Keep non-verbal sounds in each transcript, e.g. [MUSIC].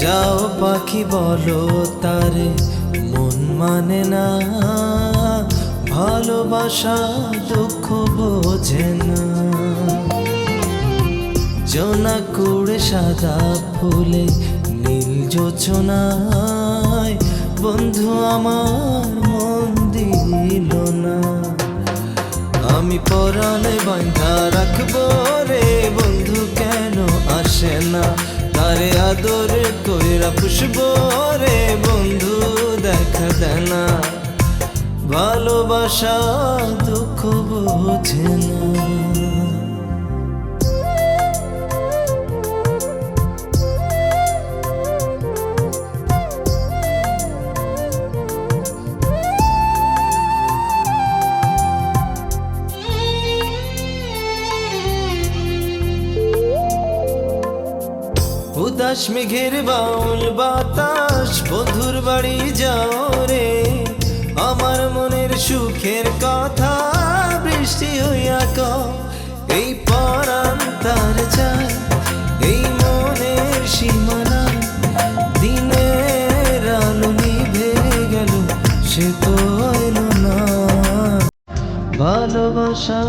যাও পাখি বলো তারে, মন মানে না। ভালোবাসা, দুঃখ বোঝে না। জোনা কুড়ে সাদা ফুলে, নীল যোচনায় বন্ধু আমার মন দিল না। আমি পরাণে বান্ধা রাখব রে, বন্ধু কেন আসে না? তারে আদরে কইরা পুষবো রে বন্ধু দেখা দেনা। ভালোবাসা দুঃখ বোঝে না। উদাস বাউল বাতাস বন্ধুর বাড়ি যাও রে। আমার মনের সুখের কথা বৃষ্টি হইয়া ক এই পরাণ তার যায় এই মনের সীমানা দিনের আলো নিভে গেল সে তো এলো না। ভালোবাসা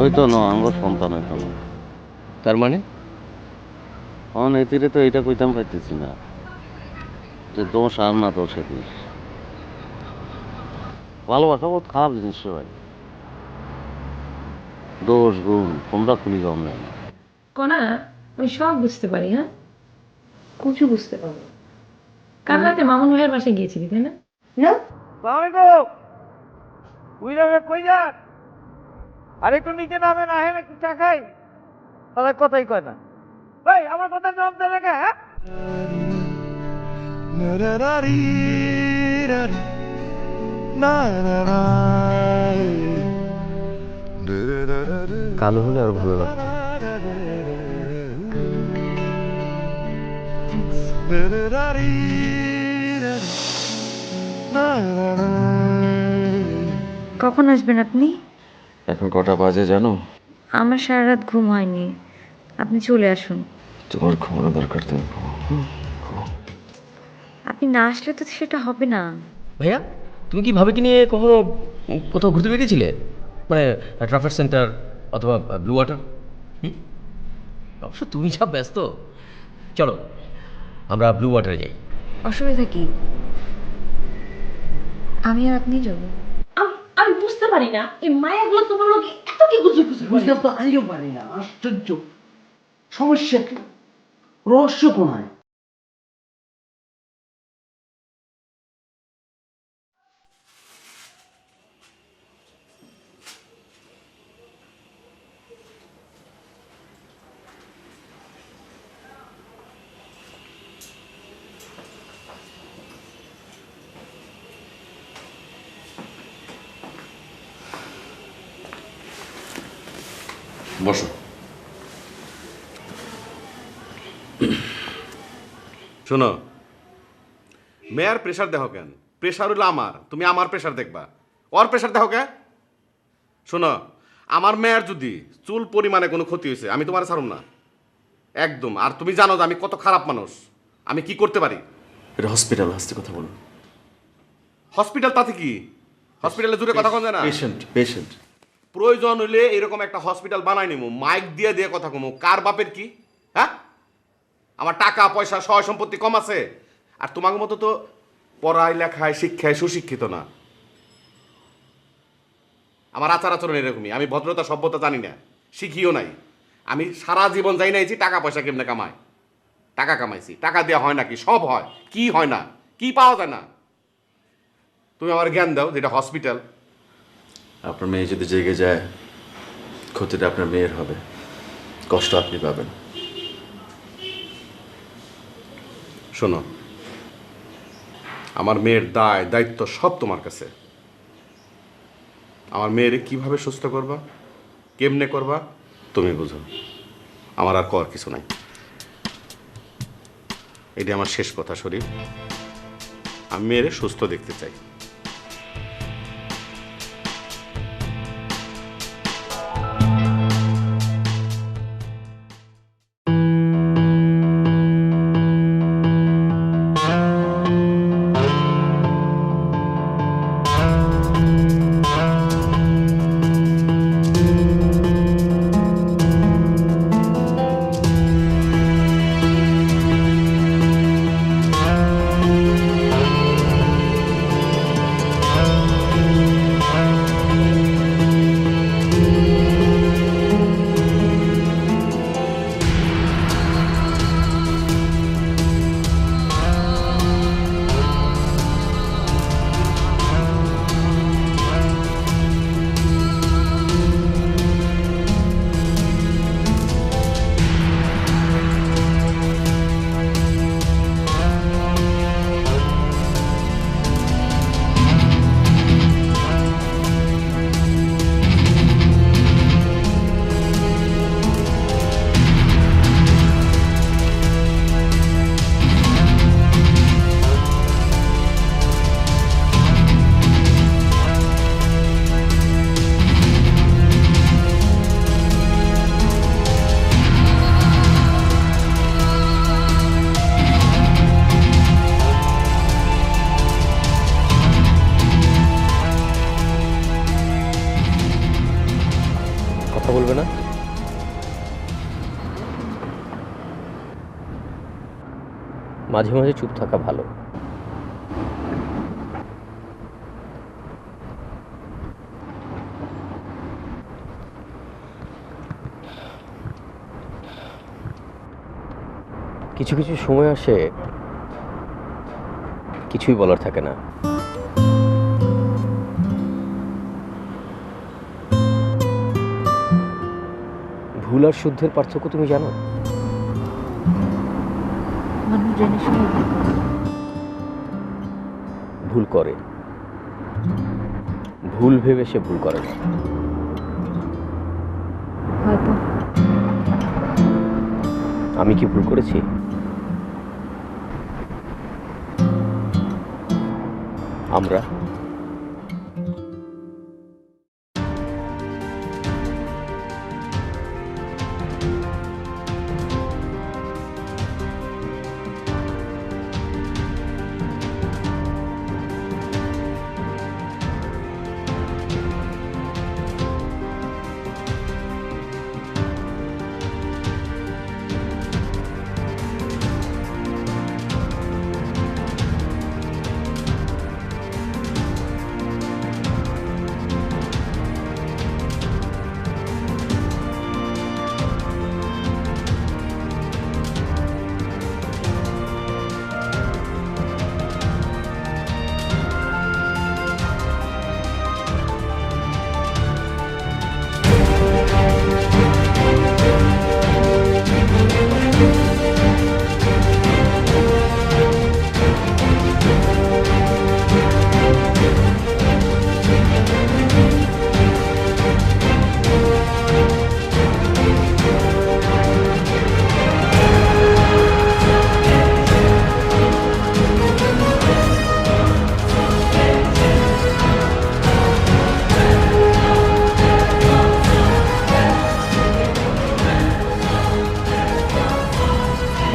ওই তো না আমার সন্তান তার মানে? অন এতিরে তো এটা কইতাম পাইতেছি না। যে দোষ আর না দোষ এতির। ভালোবাসা বহুত খারাপ জিনিস ভাই। দোষ গুণ কোনটা খুলি কম নেই। না কনা আমি সব বুঝতে পারি হ্যাঁ? কুচু বুঝতে পারব কাল রাতে মামুন ভাইয়ের বাসায় গিয়েছিলি তাই না? না। কই যান? আরেকটু নিচে নামে না হেন একটু চা খাই। তাহলে কথাই কয় না। ভাই আমার কথা জবাব দেবে কে কালো হলে আর ভালো লাগতো কখন আসবেন আপনি? এখন কটা বাজে জানো? আমার সারা রাত ঘুম হয়নি। আপনি চলে আসুন। তোমার ঘুমানো দরকার তুমি আপনি না আসলে তো সেটা হবে না। ভাইয়া তুমি কি ভাবে কি নিয়ে কখনো কোথাও ঘুরতে বেরিয়েছিলে? মানে ট্রাফিক সেন্টার অথবা ব্লু ওয়াটার? হুম? অবশ্য তুমি যা ব্যস্ত। চলো আমরা ব্লু ওয়াটারে যাই। অসুবিধা কি? আমি আর আপনি যাব। আমি বুঝতে পারি না। এই মায়াগুলো তোমার লোক এত কি গুজু গুজু বুঝতে তো আমিও পারি না। আশ্চর্য। সমস্যা কি? রহস্য কোনায়? বসো। শোনো। মেয়ার প্রেশার দেখো কেন? প্রেশার হলো আমার। তুমি আমার প্রেশার দেখবা। ওর প্রেশার দেখো কেন শোনো আমার মেয়ের যদি চুল পরিমাণে কোনো ক্ষতি হয়েছে আমি তোমার ছাড়ুম না। একদম। আর তুমি জানো যে আমি কত খারাপ মানুষ। আমি কি করতে পারি? এটা হসপিটাল আসতে কথা বলুন হসপিটাল তাতে কি? হসপিটালে জুড়ে কথা কোন যায় না? পেশেন্ট পেশেন্ট প্রয়োজন হইলে এরকম একটা হসপিটাল বানাই নিমু। মাইক দিয়ে দিয়ে কথা কমু। কার বাপের কি? হ্যাঁ? আমার টাকা, পয়সা সয় সম্পত্তি কম আছে। আর তোমার মতো তো পড়ায় লেখায় শিক্ষায় সুশিক্ষিত না। আমার আচার আচরণ এরকমই। আমি ভদ্রতা, সভ্যতা জানি না। শিখিও নাই। আমি সারা জীবন যাই নাইছি টাকা, পয়সা কেমনে কামায় টাকা কামাইছি। টাকা দেওয়া হয় নাকি? সব হয়। কি হয় না? কি পাওয়া যায় না? তুমি আমার জ্ঞান দাও যেটা হসপিটাল। আপনার মেয়ে যদি জেগে যায়, ক্ষতিটা আপনার মেয়ের হবে। কষ্ট আপনি পাবেন। শোনো, আমার মেয়ের দায়, দায়িত্ব সব তোমার কাছে। আমার মেয়ের কীভাবে সুস্থ করবা, কেমনে করবা, তুমি বুঝো। আমার আর কর কিছু নাই। এটি আমার শেষ কথা, শরীফ। আমি মেয়েরে সুস্থ দেখতে চাই। মাঝে মাঝে চুপ থাকা ভালো। কিছু কিছু সময় আসে, কিছুই বলার থাকে না। ভুল আর শুদ্ধের পার্থক্য তুমি জানো? ভুল করে। ভুল করে। ভুল ভেবে সে ভুল করে না। হয়তো। আমি কি ভুল করেছি? আমরা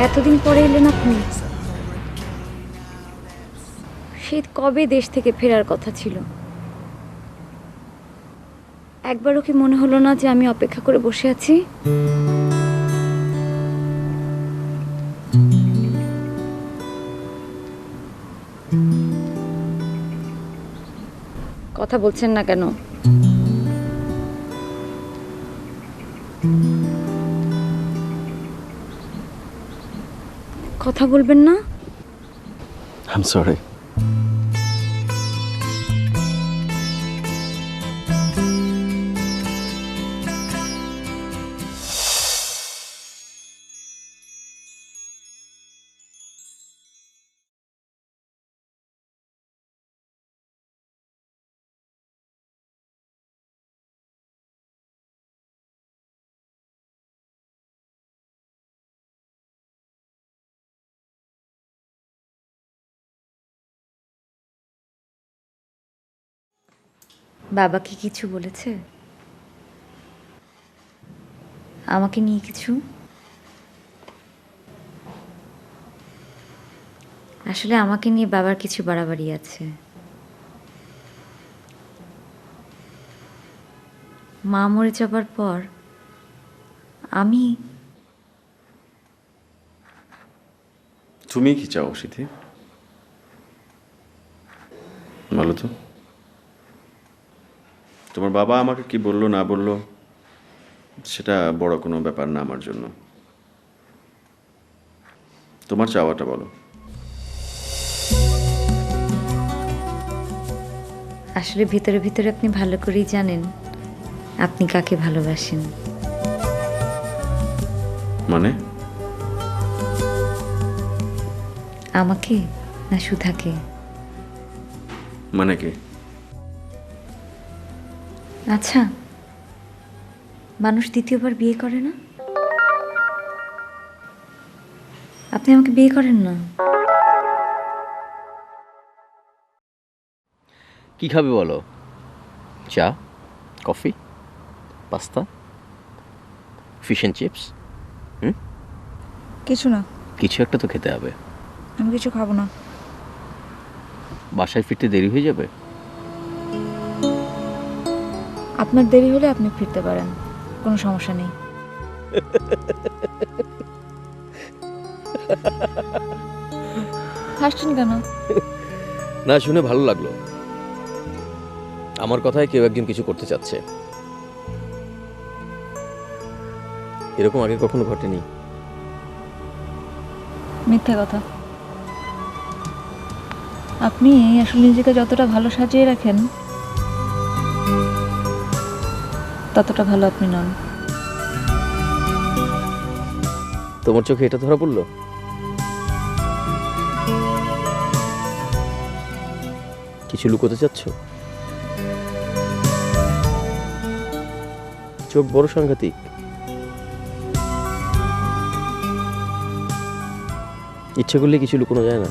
এতদিন পরে এলেন আপনি? শীত কবে দেশ থেকে ফেরার কথা ছিল? একবারও কি মনে হলো না যে আমি অপেক্ষা করে বসে আছি? কথা বলছেন না কেন? কথা বলবেন না? আই এম সরি বাবা কি কিছু বলেছে? আমাকে নিয়ে কিছু? আসলে আমাকে নিয়ে বাবার কিছু বাড়াবাড়ি আছে। মা মরে যাবার পর আমি তুমি কি চাও সিথি বলো তো। তোমার বাবা আমাকে কি বলল না বলল সেটা বড় কোনো ব্যাপার না আমার জন্য। তোমার চাওয়াটা বলো। আসলে ভিতরে ভিতরে আপনি ভালো করেই জানেন আপনি কাকে ভালোবাসেন। মানে? আমাকে না সুধাকে? মানে কি? আচ্ছা মানুষ দ্বিতীয়বার বিয়ে করে না? আপনি আমাকে বিয়ে করেন না? কি খাবে বলো? চা? Coffee? Pasta? Fish and chips হুম? কিছু না। কিছু একটা তো খেতে হবে। আমি কিছু খাব না। বাসায় ফিরতে দেরি হয়ে যাবে? আপনার দেরি হলে আপনি ফিরতে পারেন। কোনো সমস্যা নেই। হাসছেন কেন? না শুনে ভালো লাগল। আমার কথায় কেউ একজন কিছু করতে চাচ্ছে। এরকম আগে কখনো ঘটেনি। মিথ্যা কথা। আপনি আসলে নিজেকে যতটা ভালো সাজিয়ে রাখেন ততটা ভালো আপনি নন। তোমার চোখে এটা ধরা পড়ল? কিছু লুকোতে চাচ্ছ? চোখ বড় সাংঘাতিক। ইচ্ছে করলে কিছু লুকোনো যায় না।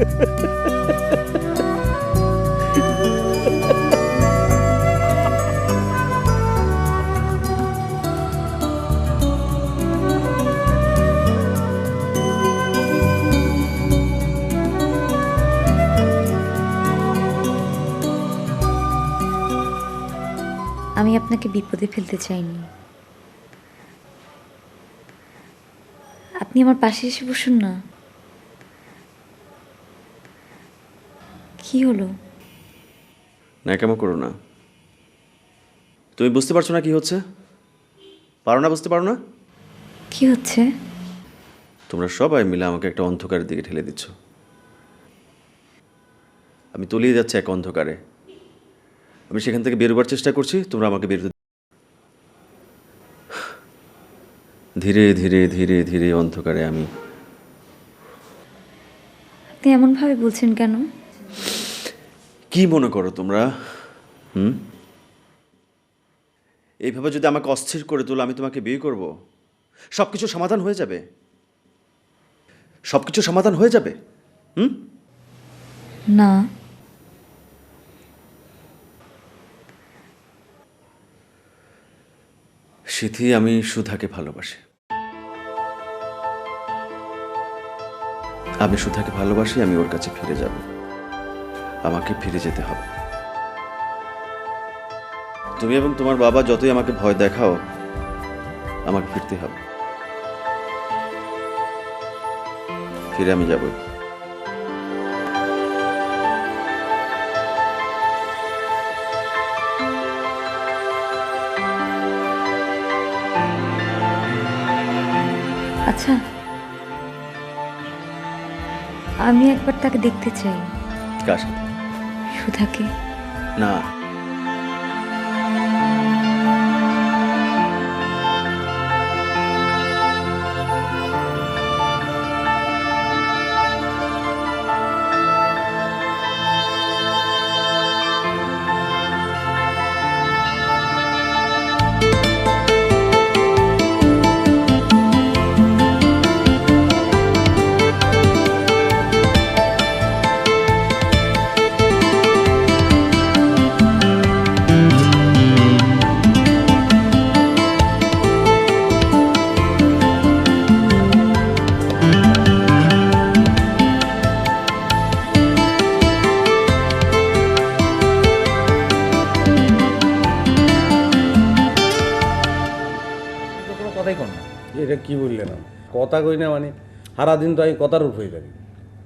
আমি [LAUGHS] আপনাকে বিপদে ফেলতে চাইনি। আপনি আমার পাশে এসে বসুন না। কি হলো? না কেমন করো না। তুমি বুঝতে পারছ না কি হচ্ছে? পারো না বুঝতে পারো না? কি হচ্ছে? তোমরা সবাই মিলে আমাকে একটা অন্ধকারের দিকে ঠেলে দিচ্ছ। আমি তলিয়ে যাচ্ছি এক অন্ধকারে। আমি সেখান থেকে বেরোবার চেষ্টা করছি তোমরা আমাকে বেরোতে ধীরে ধীরে ধীরে ধীরে অন্ধকারে আমি। আপনি এমনভাবে বলছেন কেন? কি মনে করো তোমরা? হুম? এইভাবে যদি আমাকে অস্থির করে তোলো আমি তোমাকে বিয়ে করব? সব কিছু সমাধান হয়ে যাবে? সব কিছু সমাধান হয়ে যাবে? হুম? না। সিথি আমি সুধাকে ভালোবাসি। আমি সুধাকে ভালোবাসি, আমি ওর কাছে ফিরে যাব। আমাকে ফিরে যেতে হবে। তুমি এবং তোমার বাবা যতই আমাকে ভয় দেখাও, আমাকে ফিরতে হবে। ফিরে আমি যাব আচ্ছা আমি একবার তাকে দেখতে চাই। কার সাথে? সুধাকে। না। কথা কই না মানে সারাদিন তো আমি কথার উপরে থাকি।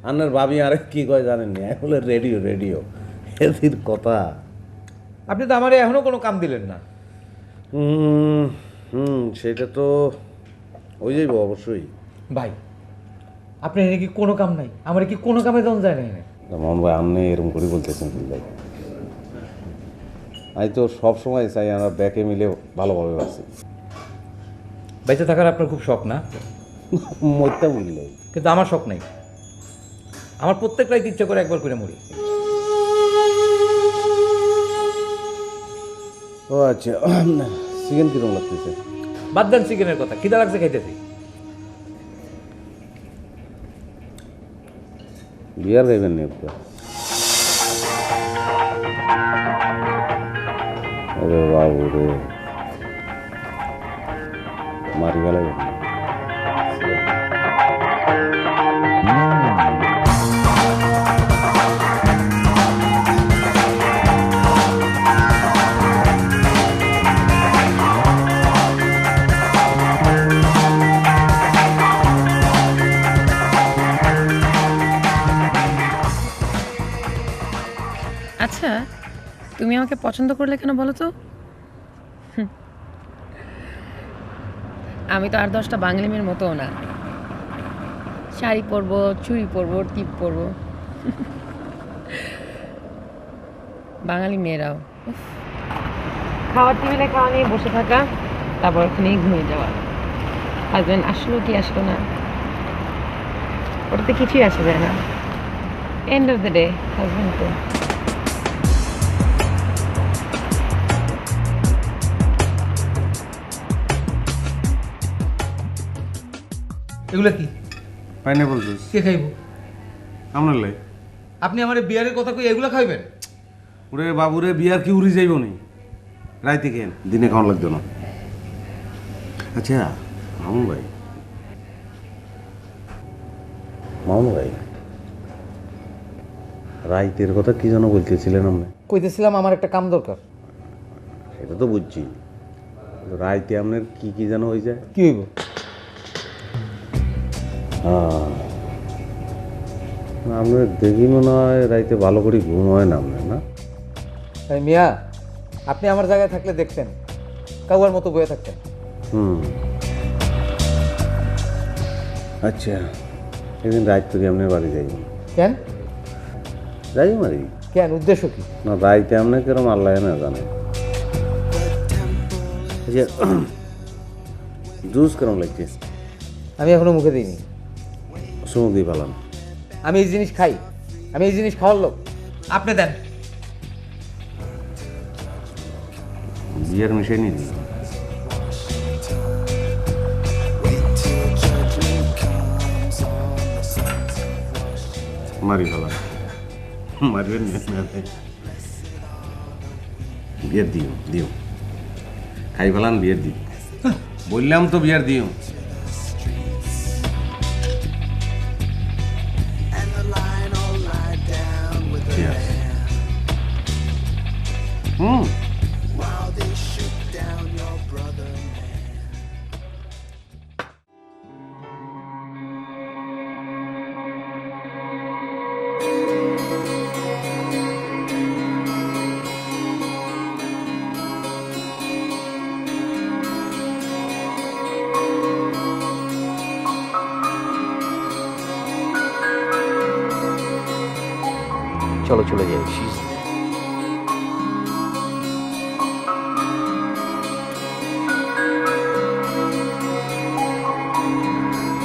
আপনার ভাবি আরে কি কয় জানেন না? বলে রেডিও রেডিও। এদিন কথা। আপনি তো আমার এখনও কোনো কাম দিলেন না। হুম হুম সেটা তো ওই যাইব অবশ্যই। ভাই আপনি এনে কি কোনো কাম নাই? আমার কি কোনো কামে দেওয়া যায় না এনে ভাই আপনি এরকম করে বলতেছেন ভাই? আমি তো সব সময় চাই আমরা ব্যাকে মিলে ভালোভাবে বাঁচি। বেঁচে থাকার আপনার খুব শখ না? মরতে বুঝলে কিন্তু আমার শখ নাই। আমার প্রত্যেক রাইতে ইচ্ছা করে একবার করে মরি। ও আচ্ছা চিকেন কীরকম লাগতেছে? বাদ দেন চিকেনের কথা খিদা লাগছে খাইতেছি। বিয়ার খাইবেন নি আরে বাবু রে মারি গেল তুমি আমাকে পছন্দ করলে কেন বলো তো? আমি তো আর দশটা বাঙালি মেয়ের মতোও না। শাড়ি পরবো, চুড়ি পরবো, টিপ পরবো। বাঙালি মেয়েরাও। খাওয়ার টেবিলে খাওয়া নিয়ে বসে থাকা, তারপর ওখানেই ঘুমিয়ে যাওয়া। হাজব্যান্ড আসলো কি আসলো না? ওটাতে কিছুই আসা যায় না। End of the day husband তো। এগুলো কি? পাইনাপল জুস কে খাইব? আপনার লাই। আপনি আমার বিয়ারের কথা কই এগুলো খাইবেন? ওরে বাবুরে বিয়ার কি উড়ি যাইব নি? রাইতে কেন? দিনে খাওয়ান লাগতো না। আচ্ছা মামুন ভাই। মামুন ভাই রাইতের কথা কি যেন বলতেছিলেন আপনি? কইতেছিলাম আমার একটা কাম দরকার। সেটা তো বুঝছি। রাইতে আপনার কি কি যেন হয়ে যায় কি হইব? আপনার দেখি মনে হয় রাইতে ভালো করে ঘুম হয় না আপনার না? তাই মিয়া আপনি আমার জায়গায় থাকলে দেখতেন। কাউয়ার মতো বয়ে থাকতেন। হুম। আচ্ছা সেদিন রাত থেকে আপনার বাড়ি যাই। কেন? যাই মারি কেন? উদ্দেশ্য কি? না রাইতে আপনার কেরম আল্লাহ না জানে। আচ্ছা [CLEARS THROAT] জুস কেরম লাগছে? আমি এখনও মুখে দিইনি। সুমুখ দিয়ে পালাম। আমি এই জিনিস খাই। আমি এই জিনিস খাওয়ার লোক। আপনি দেন। বিয়ের মিশাই নি দিই মারি ফেলা মারবেন বিয়ের দিও দিও। খাই ফেলান বিয়ের দিও। বললাম তো বিয়ের দিও।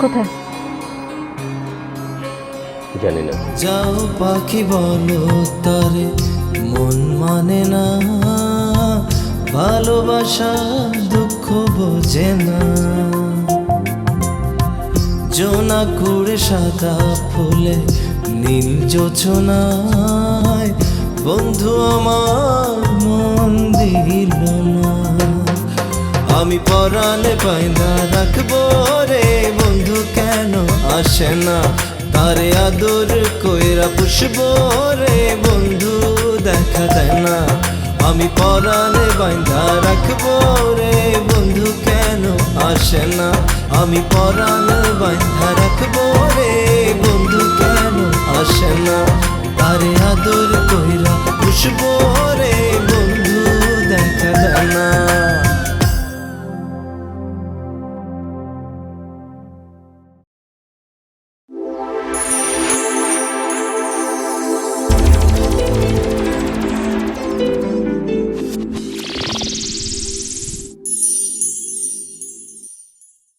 কোথায়? জানি না। যাও পাখি বলো তারে মন মানে না। ভালোবাসা দুঃখ বোঝে না। জোনা কুড়ে সাদা ফুলে নীল যোছনায় বন্ধু আমার মন দিল আমি পরাণে বাইন্দা রাখব রে বন্ধু কেন? আসে না তারে আদর কইরা পুষবো রে বন্ধু, দেখা দেয় না। আমি পরাণে বাইন্দা রাখব রে বন্ধু কেন? আসে না আমি পরাণে বাইন্দা রাখব রে বন্ধু কেন? আসে না তারে আদর কইরা পুষবো রে বন্ধু, দেখা দেয় না।